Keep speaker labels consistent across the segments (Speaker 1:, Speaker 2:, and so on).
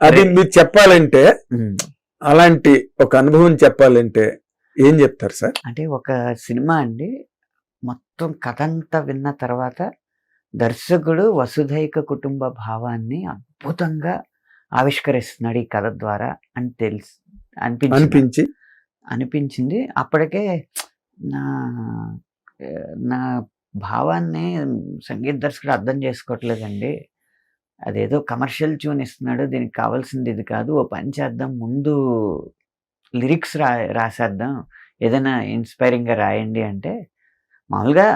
Speaker 1: అది మీరు చెప్పాలంటే. అలాంటి ఒక అనుభవం చెప్పాలంటే ఏం చెప్తారు సార్?
Speaker 2: అంటే ఒక సినిమా అండి. మొత్తం కథ అంతా విన్న తర్వాత దర్శకుడు వసుధైక కుటుంబ భావాన్ని అద్భుతంగా ఆవిష్కరిస్తున్నాడు ఈ కథ ద్వారా అని తెలుసు అనిపించింది.
Speaker 1: అనిపించి?
Speaker 2: అనిపించింది. అప్పటికే నా నా భావాన్ని సంగీత దర్శకుడు అర్థం చేసుకోవట్లేదండి. అదేదో కమర్షియల్ ట్యూన్ ఇస్తున్నాడు దీనికి కావాల్సింది ఇది కాదు ఓ పని చేద్దాం ముందు లిరిక్స్ రా రాసేద్దాం ఏదైనా ఇన్స్పైరింగ్గా రాయండి అంటే మామూలుగా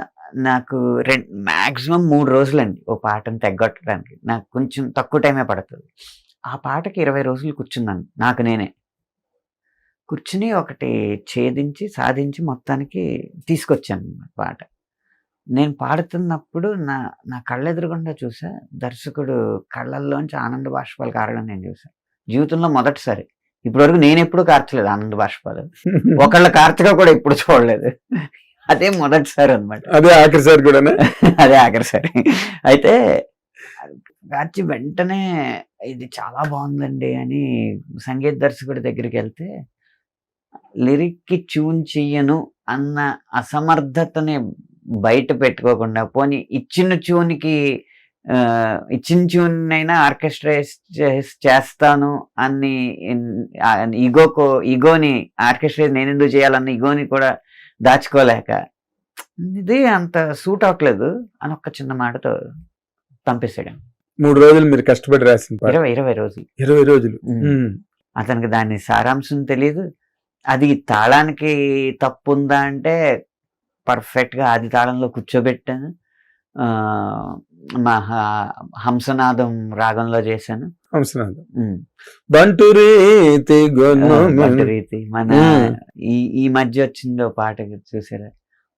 Speaker 2: నాకు రెండు మ్యాక్సిమం మూడు రోజులండి ఓ పాటను తెగ్గొట్టడానికి నాకు కొంచెం తక్కువ టైమే పడుతుంది. ఆ పాటకి ఇరవై రోజులు కూర్చున్నాను నాకు నేనే. కూర్చుని ఒకటి ఛేదించి సాధించి మొత్తానికి తీసుకొచ్చాను పాట. నేను పాడుతున్నప్పుడు నా నా కళ్ళెదురుగుండా చూసా దర్శకుడు కళ్ళల్లోంచి ఆనంద బాష్పాలు కారడం నేను చూసా. జీవితంలో మొదటిసారి. ఇప్పటివరకు నేను ఎప్పుడు కార్చలేదు ఆనంద బాష్పాలు. ఒకళ్ళ కార్తగా కూడా ఎప్పుడు చూడలేదు. అదే మొదటిసారి అనమాట
Speaker 1: అదే ఆఖరి సార్ కూడా
Speaker 2: అదే ఆఖరి సరే. అయితే రాచి వెంటనే ఇది చాలా బాగుందండి అని సంగీత దర్శకుడి దగ్గరికి వెళ్తే లిరిక్కి ట్యూన్ చెయ్యను అన్న అసమర్థతని బయట పెట్టుకోకుండా పోనీ ఇచ్చిన ట్యూన్కి ఆ, ఇచ్చిన ట్యూన్ అయినా ఆర్కెస్ట్రైజ్ చేస్తాను అని ఈగోకో ఈగోని ఆర్కెస్ట్రైజ్ నేను ఎందుకు చేయాలన్న ఈగోని కూడా దాచుకోలేక. ఇది అంత సూట్ అవ్వట్లేదు అని ఒక్క చిన్న మాటతో పంపిస్తాడు
Speaker 1: మూడు రోజులు మీరు కష్టపడి రాసిన
Speaker 2: ఇరవై ఇరవై రోజులు.
Speaker 1: ఇరవై రోజులు.
Speaker 2: అతనికి దాని సారాంశం తెలియదు అది తాళానికి తప్పు ఉందా అంటే పర్ఫెక్ట్గా ఆది తాళంలో కూర్చోబెట్టాను. ఆ, మా హంసనాదం రాగంలో చేశాను.
Speaker 1: అవసరం
Speaker 2: ఉమ్.
Speaker 1: బంటు రీతి
Speaker 2: ఆ,
Speaker 1: గొన్ను
Speaker 2: పట్టు రీతి మన. ఈ ఈ మధ్య వచ్చిందో పాట చూసారా?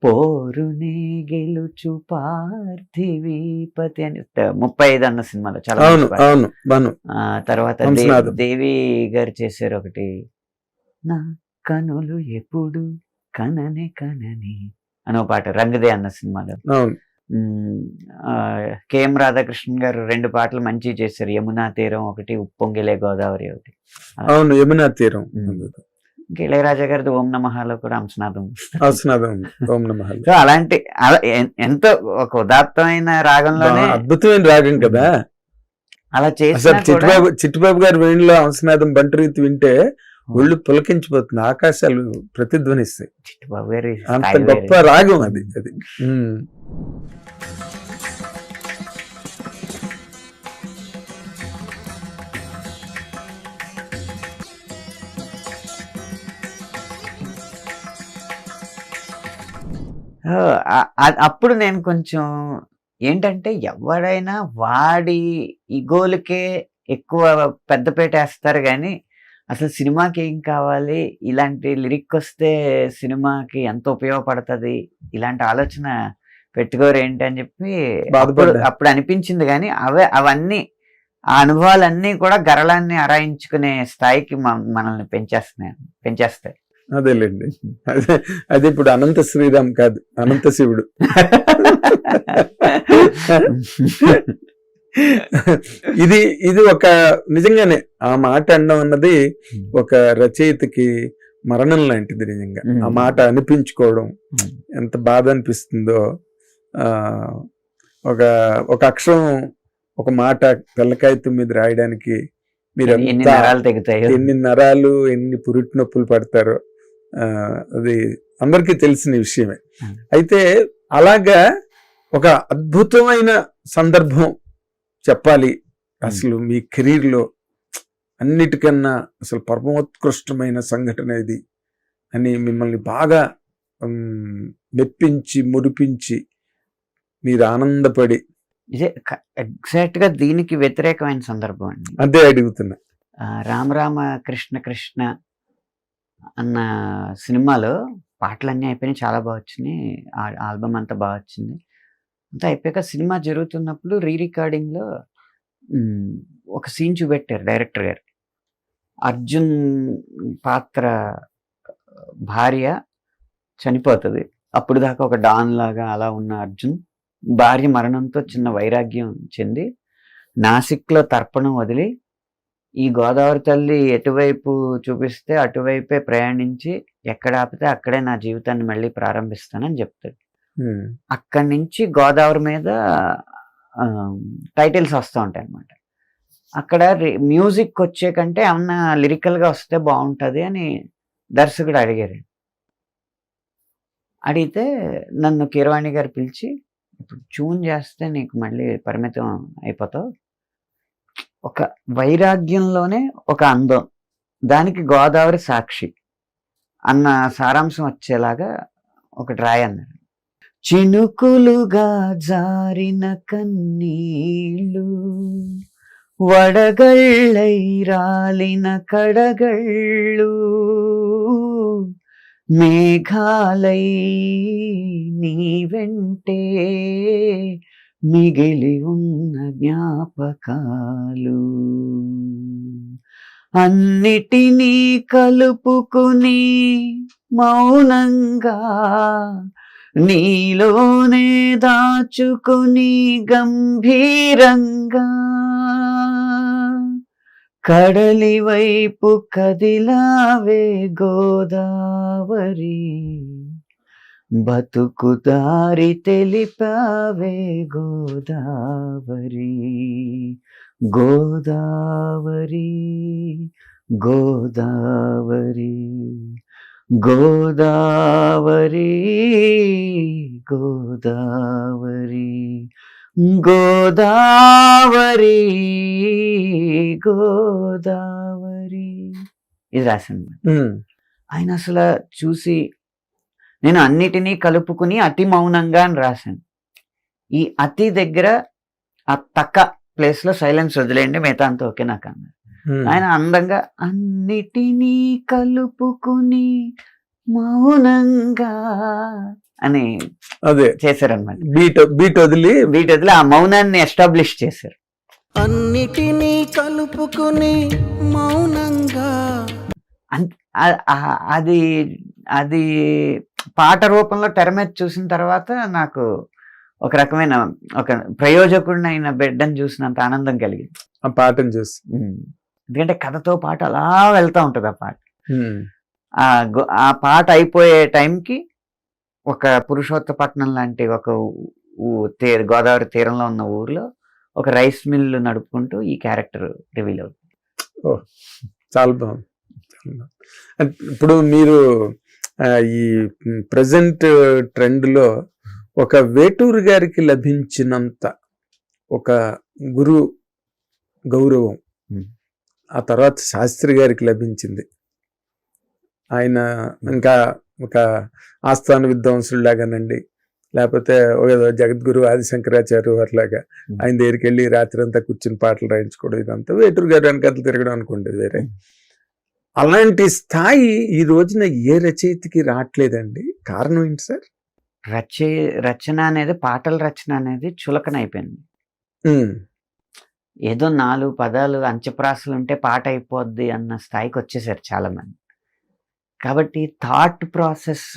Speaker 2: పోరునే గెలుచు పార్థివీపతి అని. ముప్పై ఐదు అన్న సినిమాలో చాలా
Speaker 1: అవును
Speaker 2: తర్వాత
Speaker 1: హంసనాదం.
Speaker 2: దేవి గారు చేశారు ఒకటి. నా కనులు ఎప్పుడు కననే కనని అని పాట రంగదే అన్న సినిమాలో. కెఎం రాధాకృష్ణన్ గారు రెండు పాటలు మంచి చేశారు. యమునా తీరం ఒకటి ఉప్పొంగిలే గోదావరి ఒకటి.
Speaker 1: అవును యమునా తీరం.
Speaker 2: ఇళయరాజా గారిది ఓం నమహాలో కూడా అంశనాదం.
Speaker 1: అవసరం ఓం
Speaker 2: సో అలాంటి ఎంతో ఒక ఉదాత్తమైన రాగంలోనే
Speaker 1: అద్భుతమైన రాగం కదా.
Speaker 2: అలా కూడా
Speaker 1: చిట్టుబాబు చిట్టుబాబు గారి వేణులో హంసనాథం బంటు రీతి వింటే ఒళ్ళు పులకించిపోతుంది ఆకాశాలు ప్రతిధ్వనిస్తాయి. అంత గొప్ప. రాగం అది అది.
Speaker 2: అప్పుడు నేను కొంచెం ఏంటంటే ఎవడైనా వాడి ఇగోలకే ఎక్కువ పెద్దపేట వేస్తారు కానీ అసలు సినిమాకి ఏం కావాలి? ఇలాంటి లిరిక్ వస్తే సినిమాకి ఎంత ఉపయోగపడుతుంది? ఇలాంటి ఆలోచన పెట్టుకోరు ఏంటి అని చెప్పి అప్పుడు అనిపించింది కానీ అవే అవన్నీ ఆ అనుభవాలన్నీ కూడా గరళాన్ని అరాయించుకునే స్థాయికి మన- మనల్ని పెంచేస్తున్నాయి పెంచేస్తాయి.
Speaker 1: అదేలేండి. అదే అది ఇప్పుడు అనంత శ్రీరామ్ కాదు అనంత శివుడు. ఇది ఇది ఒక నిజంగానే ఆ మాట అనడం అన్నది ఒక రచయితకి మరణం లాంటిది నిజంగా. ఆ మాట అనిపించుకోవడం. ఎంత బాధ అనిపిస్తుందో ఆ ఒక ఒక అక్షరం ఒక మాట తెల్లకాగితం మీద రాయడానికి మీరు
Speaker 2: ఎన్ని నరాలు
Speaker 1: ఎన్ని పురిటి నొప్పులు పడతారో అది అందరికీ తెలిసిన విషయమే. అయితే అలాగా ఒక అద్భుతమైన సందర్భం చెప్పాలి. అసలు మీ కెరీర్లో అన్నిటికన్నా అసలు పరమోత్కృష్టమైన సంఘటన ఇది అని మిమ్మల్ని బాగా మెప్పించి మురిపించి మీరు ఆనందపడి
Speaker 2: ఇదే ఎగ్జాక్ట్గా దీనికి వ్యతిరేకమైన సందర్భం అండి.
Speaker 1: అదే అడుగుతున్నా.
Speaker 2: ఆ, రామ రామ కృష్ణ కృష్ణ అన్న సినిమాలో పాటలన్నీ అయిపోయినాయి చాలా బాగా వచ్చినాయి. ఆ- ఆల్బమ్ అంతా బాగా వచ్చింది. అంతా అయిపోయాక సినిమా జరుగుతున్నప్పుడు రీ రికార్డింగ్లో ఒక సీన్ చూపెట్టారు డైరెక్టర్ గారు. అర్జున్ పాత్ర భార్య చనిపోతుంది. అప్పుడు దాకా ఒక డాన్ లాగా అలా ఉన్న అర్జున్ భార్య మరణంతో చిన్న వైరాగ్యం చెంది నాసిక్లో తర్పణం వదిలి ఈ గోదావరి తల్లి ఎటువైపు చూపిస్తే అటువైపే ప్రయాణించి ఎక్కడ ఆపితే అక్కడే నా జీవితాన్ని మళ్ళీ ప్రారంభిస్తానని చెప్తాడు. అక్కడి నుంచి గోదావరి మీద టైటిల్స్ వస్తూ ఉంటాయి అనమాట అక్కడ మ్యూజిక్ వచ్చే కంటే ఏమన్నా లిరికల్గా వస్తే బాగుంటుంది అని దర్శకుడు అడిగారు. అడిగితే నన్ను కీరవాణి గారు పిలిచి ఇప్పుడు ట్యూన్ చేస్తే నీకు మళ్ళీ పరిమితం అయిపోతావు. ఒక వైరాగ్యంలోనే ఒక అందం. దానికి గోదావరి సాక్షి అన్న సారాంశం వచ్చేలాగా ఒకటి రాయన్నారు. చినుకులుగా జారిన కన్నీళ్ళు వడగళ్ళై రాలిన కడగళ్ళు మేఘాలై నీ వెంటే మిగిలి ఉన్న జ్ఞాపకాలు. అన్నిటినీ కలుపుకుని మౌనంగా నీలోనే దాచుకుని గంభీరంగా కడలి వైపు కదిలావే గోదావరి బతుకు దారి తెలిపావే గోదావరి గోదావరి గోదావరి. గోదావరి గోదావరి గోదావరి గోదావరి ఇది రాసింది ఆయన అసలు చూసి నేను అన్నిటినీ కలుపుకుని అతి మౌనంగా అని రాశాను. ఈ అతి దగ్గర ఆ తక్క ప్లేస్లో సైలెన్స్ వదిలేయండి మిగతా అంతా ఓకే నాకు అన్నారు. ఆయన అందంగా అన్నిటినీ కలుపుకుని మౌనంగా అని
Speaker 1: అదే.
Speaker 2: చేశారనమాట
Speaker 1: బీట్ బీట్ వదిలి
Speaker 2: వీటి వదిలి ఆ మౌనాన్ని ఎస్టాబ్లిష్ చేశారు.
Speaker 3: అన్నిటినీ కలుపుకుని మౌనంగా
Speaker 2: అది అది పాట రూపంలో తెర మీద చూసిన తర్వాత నాకు ఒక రకమైన ఒక ప్రయోజకుడినైన బిడ్డను చూసినంత ఆనందం కలిగింది.
Speaker 1: ఆ పాటను చూసి.
Speaker 2: ఎందుకంటే కథతో పాటు అలా వెళ్తా ఉంటది ఆ పాట. ఆ పాట అయిపోయే టైంకి ఒక పురుషోత్తపట్నం లాంటి ఒక ఊ- ఊ- తే గోదావరి తీరంలో ఉన్న ఊర్లో ఒక రైస్ మిల్ నడుపుకుంటూ ఈ క్యారెక్టర్ రివీల్ అవుతుంది.
Speaker 1: చాలా బాగుంది. ఇప్పుడు మీరు ఈ ప్రజెంట్ ట్రెండ్లో ఒక వేటూరు గారికి లభించినంత ఒక గురు గౌరవం. ఆ తర్వాత శాస్త్రి గారికి లభించింది. ఆయన ఇంకా ఒక ఆస్థాన విద్వాంసులాగానండి లేకపోతే ఒక జగద్గురు ఆదిశంకరాచార్య వారిలాగా. ఆయన దగ్గరికి వెళ్ళి రాత్రి అంతా కూర్చుని పాటలు రాయించుకోవడం ఇదంతా వేటూరు గారు వెనకాల తిరగడం అనుకోండి వేరే. అలాంటి స్థాయి ఈ రోజున ఏ రచయితకి రావట్లేదండి కారణం ఏంటి సార్?
Speaker 2: రచ రచన అనేది పాటల రచన అనేది చులకన అయిపోయింది. ఏదో నాలుగు పదాలు అంచప్రాసలు ఉంటే పాట అయిపోద్ది అన్న స్థాయికి వచ్చేసారు చాలా మంది కాబట్టి థాట్ ప్రాసెస్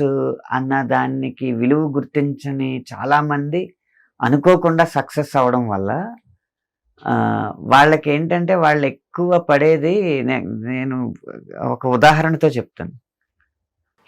Speaker 2: అన్న దానికి విలువ గుర్తించని చాలామంది అనుకోకుండా సక్సెస్ అవడం వల్ల వాళ్ళకి ఏంటంటే వాళ్ళు ఎక్కువ పడేది నేను ఒక ఉదాహరణతో చెప్తాను.